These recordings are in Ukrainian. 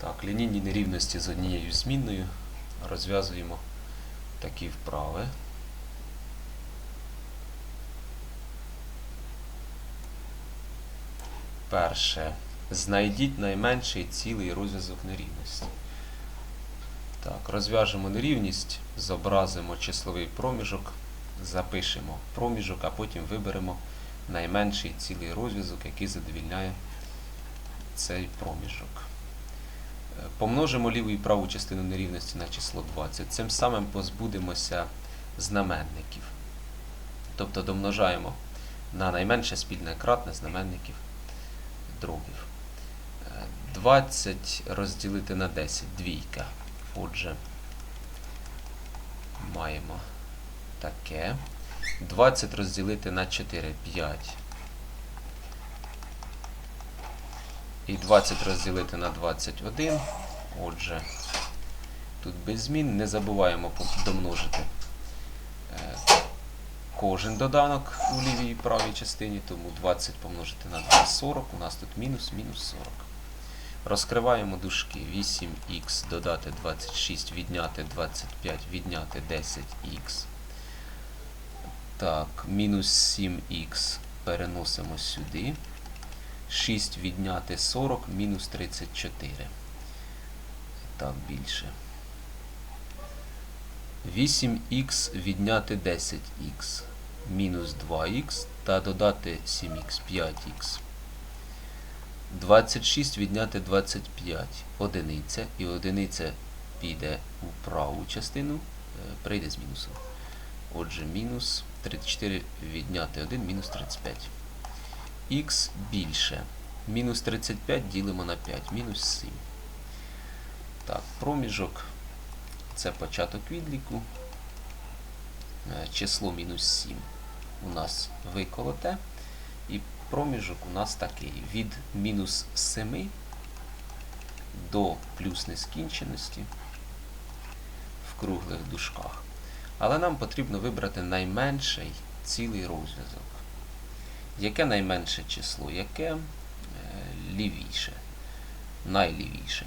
Так, лінійні нерівності з однією змінною. Розв'язуємо такі вправи. Перше. Знайдіть найменший цілий розв'язок нерівності. Так, розв'яжемо нерівність, зобразимо числовий проміжок, запишемо проміжок, а потім виберемо найменший цілий розв'язок, який задовільняє цей проміжок. Помножимо ліву і праву частину нерівності на число 20. Цим самим позбудемося знаменників. Тобто домножаємо на найменше спільне кратне знаменників дробів. Е, 20 розділити на 10 двійка. Отже, маємо таке. 20 розділити на 4 5. І 20 розділити на 21. Отже, тут без змін. Не забуваємо домножити е, кожен доданок у лівій і правій частині, тому 20 помножити на 2 40. У нас тут мінус, мінус 40. Розкриваємо дужки 8х додати 26, відняти 25, відняти 10х. Так, мінус 7х переносимо сюди. 6 відняти 40, мінус 34. Так, більше. 8х відняти 10х, мінус 2х та додати 7х, 5х. 26 відняти 25. Одиниця. І одиниця піде у праву частину, е, прийде з мінусом. Отже, мінус 34 відняти 1, мінус 35. Х більше. Мінус 35 ділимо на 5, мінус 7. Так, проміжок. Це початок відліку. Е, Число мінус 7 у нас виколоте. І проміжок у нас такий. Від мінус 7 до плюс нескінченості в круглих дужках. Але нам потрібно вибрати найменший цілий розв'язок. Яке найменше число? Яке е, лівіше? Найлівіше.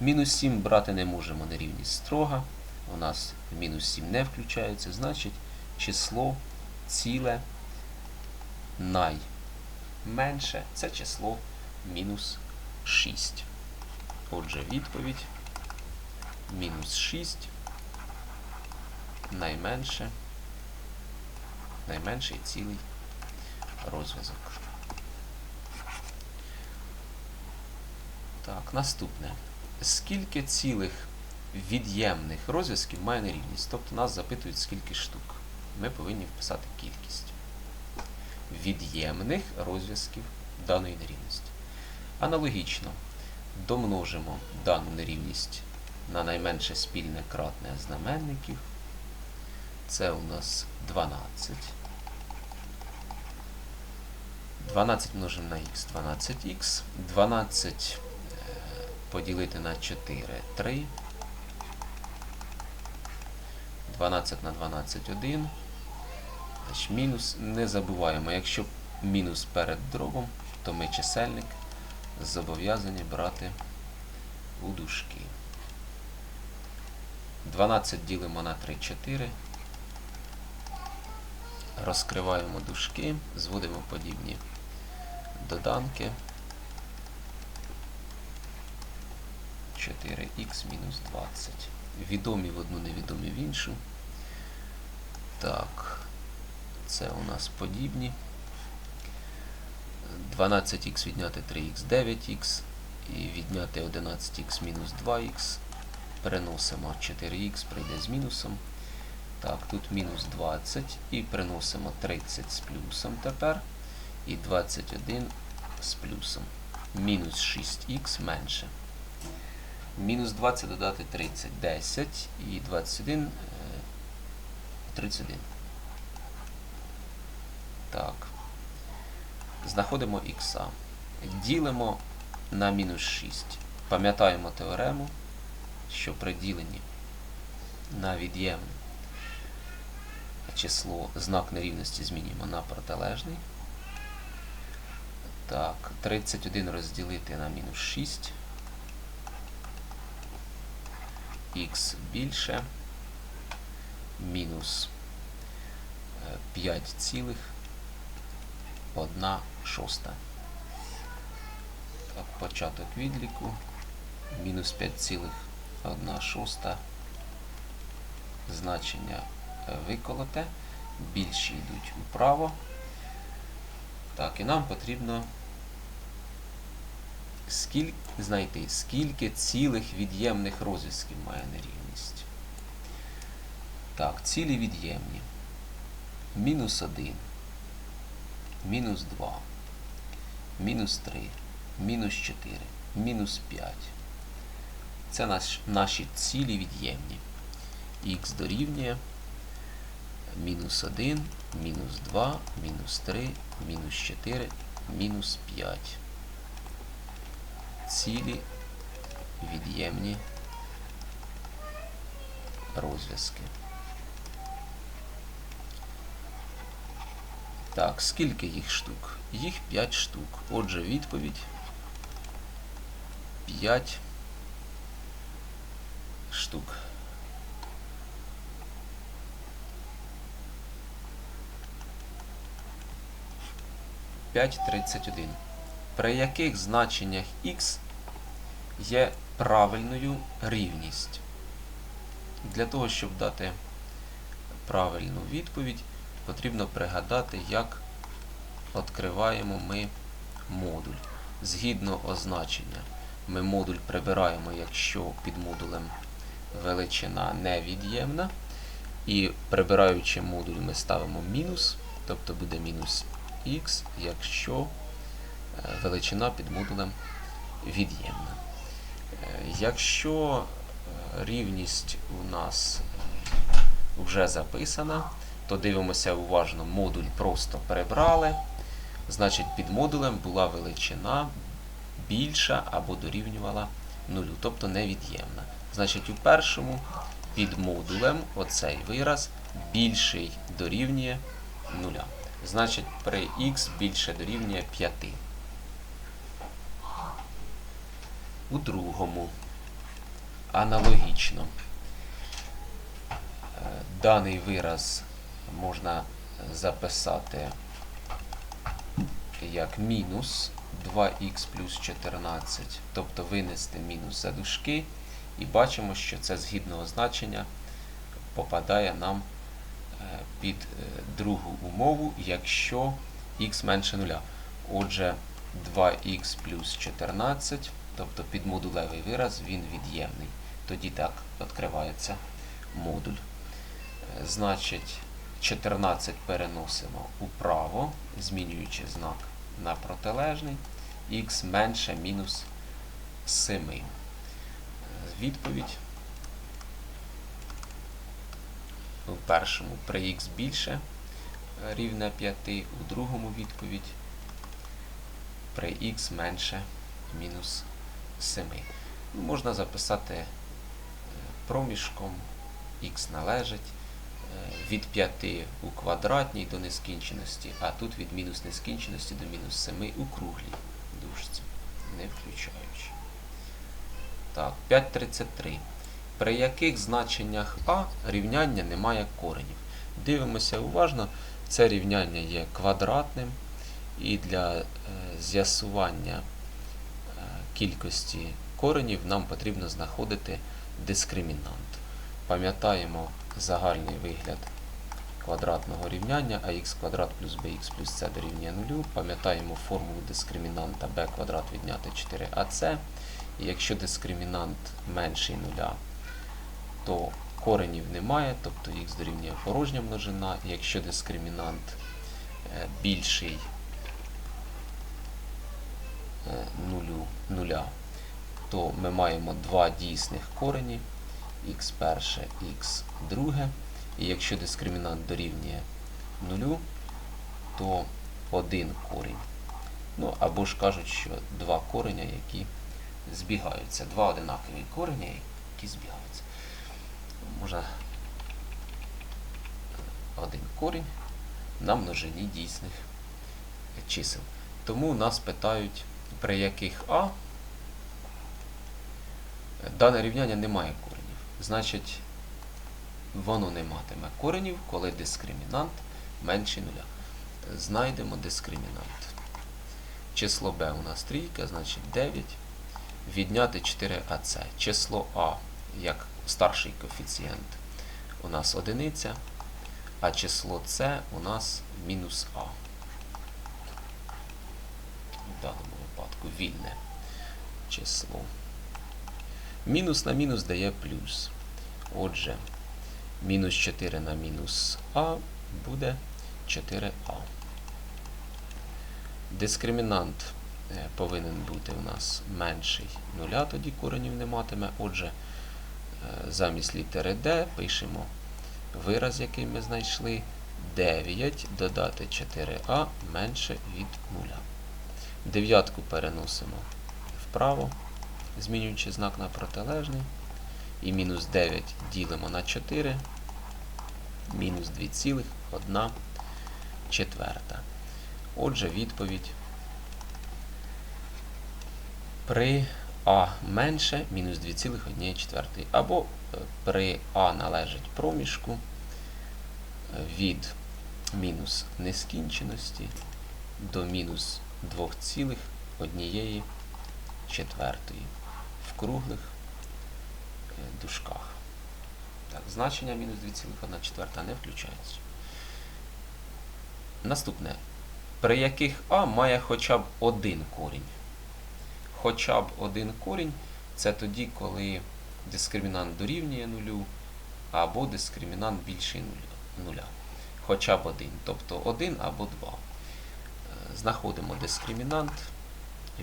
Мінус 7 брати не можемо на рівні строга. У нас мінус 7 не включається. Значить, число ціле найменше це число мінус 6. Отже, відповідь мінус 6 найменше, найменший цілий розв'язок. Так, наступне. Скільки цілих від'ємних розв'язків має нерівність? Тобто нас запитують, скільки штук. Ми повинні вписати кількість від'ємних розв'язків даної нерівності. Аналогічно домножимо дану нерівність на найменше спільне кратне знаменників. Це у нас 12. 12 множимо на х, 12х. 12 е, поділити на 4 3. 12 на 12 1. Значить, мінус не забуваємо, якщо мінус перед дробом, то ми чисельник зобов'язані брати у дужки. 12 ділимо на 3 4. Розкриваємо дужки, зводимо подібні доданки. 4х мінус 20. Відомі в одну, невідомі в іншу. Так, це у нас подібні. 12х відняти 3х 9х і відняти 11х мінус 2х. Переносимо 4х, прийде з мінусом. Так, тут мінус 20 і приносимо 30 з плюсом тепер. І 21 з плюсом. Мінус 6х менше. Мінус 20 додати 30, 10 і 21, е, 31. Так. Знаходимо х. Ділимо на мінус 6. Пам'ятаємо теорему, що при діленні на від'ємне число знак нерівності змінюємо на протилежний. Так, 31 розділити на мінус 6. х більше мінус е, 5,1 шоста. Так, початок відліку. Мінус 5,1 шоста. Значення е, виколоте. Більші йдуть вправо. Так, і нам потрібно скільки, знайти, скільки цілих від'ємних розв'язків має нерівність. Так, цілі від'ємні. Мінус 1, мінус 2, мінус 3, мінус 4, мінус 5. Це наш, наші цілі від'ємні. Х дорівнює мінус 1, мінус 2, мінус 3, мінус 4, мінус 5. Цілі від'ємні розв'язки. Так, скільки їх штук? Їх 5 штук. Отже, відповідь 5 штук. П'ять тридцять один. При яких значеннях х є правильною рівність? Для того, щоб дати правильну відповідь, потрібно пригадати, як відкриваємо ми модуль. Згідно означення, ми модуль прибираємо, якщо під модулем величина невід'ємна. І прибираючи модуль, ми ставимо мінус, тобто буде мінус х, якщо е, величина під модулем від'ємна. Е, Якщо е, рівність у нас вже записана, то дивимося уважно, модуль просто перебрали. Значить, під модулем була величина більша або дорівнювала нулю, тобто невід'ємна. Значить, у першому під модулем оцей вираз більший дорівнює нуля. Значить, при х більше дорівнює 5. У другому. Аналогічно. Е, даний вираз можна записати як мінус 2х плюс 14, тобто винести мінус за дужки, і бачимо, що це згідно означення попадає нам е, під е, другу умову, якщо х менше нуля. Отже, 2х плюс 14, тобто підмодулевий вираз, він від'ємний. Тоді так відкривається модуль. Е, Значить, 14 переносимо управо, змінюючи знак на протилежний, х менше мінус 7. Е, Відповідь у першому при х більше е, рівня 5, у другому відповідь при х менше мінус 7. Ну, Можна записати е, проміжком х належить е, від 5 у квадратній до нескінченості, а тут від мінус нескінченості до мінус 7 у круглій дужці, не включаючи. Так, 5.33. При яких значеннях А рівняння не має коренів? Дивимося уважно, це рівняння є квадратним, і для е, з'ясування е, кількості коренів нам потрібно знаходити дискримінант. Пам'ятаємо загальний вигляд квадратного рівняння ax квадрат плюс bx плюс c дорівнює 0. Пам'ятаємо формулу дискримінанта b квадрат відняти 4ac. І якщо дискримінант менший нуля, то коренів немає, тобто х дорівнює порожня множина. Якщо дискримінант е, більший е, нулю, нуля, то ми маємо два дійсних корені х перше, х друге. І якщо дискримінант дорівнює нулю, то один корінь. Ну, або ж кажуть, що два кореня, які збігаються. Два одинакові кореня, які збігаються. Можна один корінь на множині дійсних чисел. Тому нас питають, при яких А дане рівняння не має коренів. значить, воно не матиме коренів, коли дискримінант менше нуля. Знайдемо дискримінант. Число b у нас трійка, значить 9. Відняти 4ac. Число А як старший коефіцієнт у нас одиниця, а число С у нас мінус А. В даному випадку вільне число. Мінус на мінус дає плюс. Отже, мінус 4 на мінус А буде 4А. Дискримінант е, повинен бути у нас менший нуля, тоді коренів не матиме. Отже, замість літери D пишемо вираз, який ми знайшли. 9 додати 4а менше від 0. Дев'ятку переносимо вправо, змінюючи знак на протилежний. І мінус 9 ділимо на 4, мінус 2,1 четверта. Отже, відповідь при А менше мінус 2,1. Або е, при А належить проміжку е, від мінус нескінченості до мінус 2,1 четвертої в круглих е, дужках. Так, значення мінус 2,1 четверта не включається. Наступне. При яких А має хоча б один корінь. Хоча б один корінь це тоді, коли дискримінант дорівнює нулю, або дискримінант більший нуля. Хоча б один, тобто один або два. Е, Знаходимо дискримінант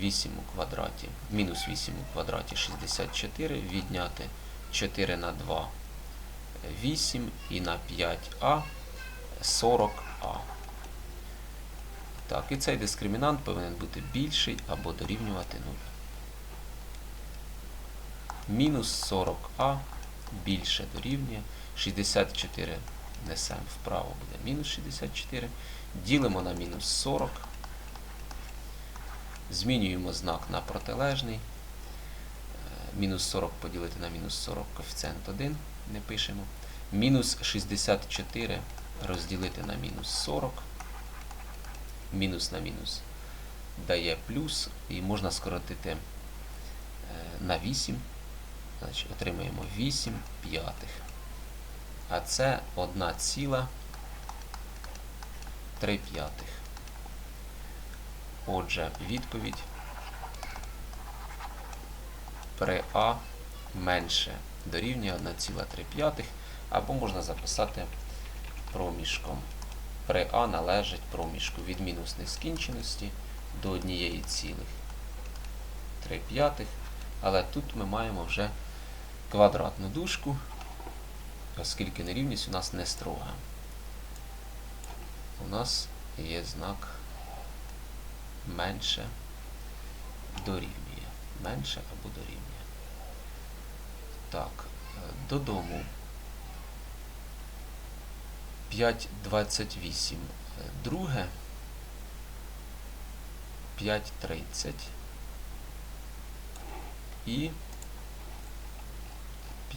8 у квадраті, мінус 8 у квадраті 64, відняти 4 на 2 8 і на 5а 40а. Так, і цей дискримінант повинен бути більший або дорівнювати 0. Мінус 40а більше дорівнює 64 несемо вправо, буде мінус 64. Ділимо на мінус 40. Змінюємо знак на протилежний. Е, Мінус 40 поділити на мінус 40 коефіцієнт 1, не пишемо. Мінус 64 розділити на мінус 40. Мінус на мінус дає плюс, і можна скоротити е, на 8. Значить, отримаємо 8 п'ятих. А це 1,3 п'ятих. Отже, відповідь при А менше дорівнює 1,3 п'ятих, або можна записати проміжком. При А належить проміжку від мінус нескінченості до 1,3 п'ятих, але тут ми маємо вже квадратну дужку, оскільки нерівність у нас не строга. У нас є знак менше дорівнює. Менше або дорівнює. Так, е, додому. 5,28 е, друге. 5,30 і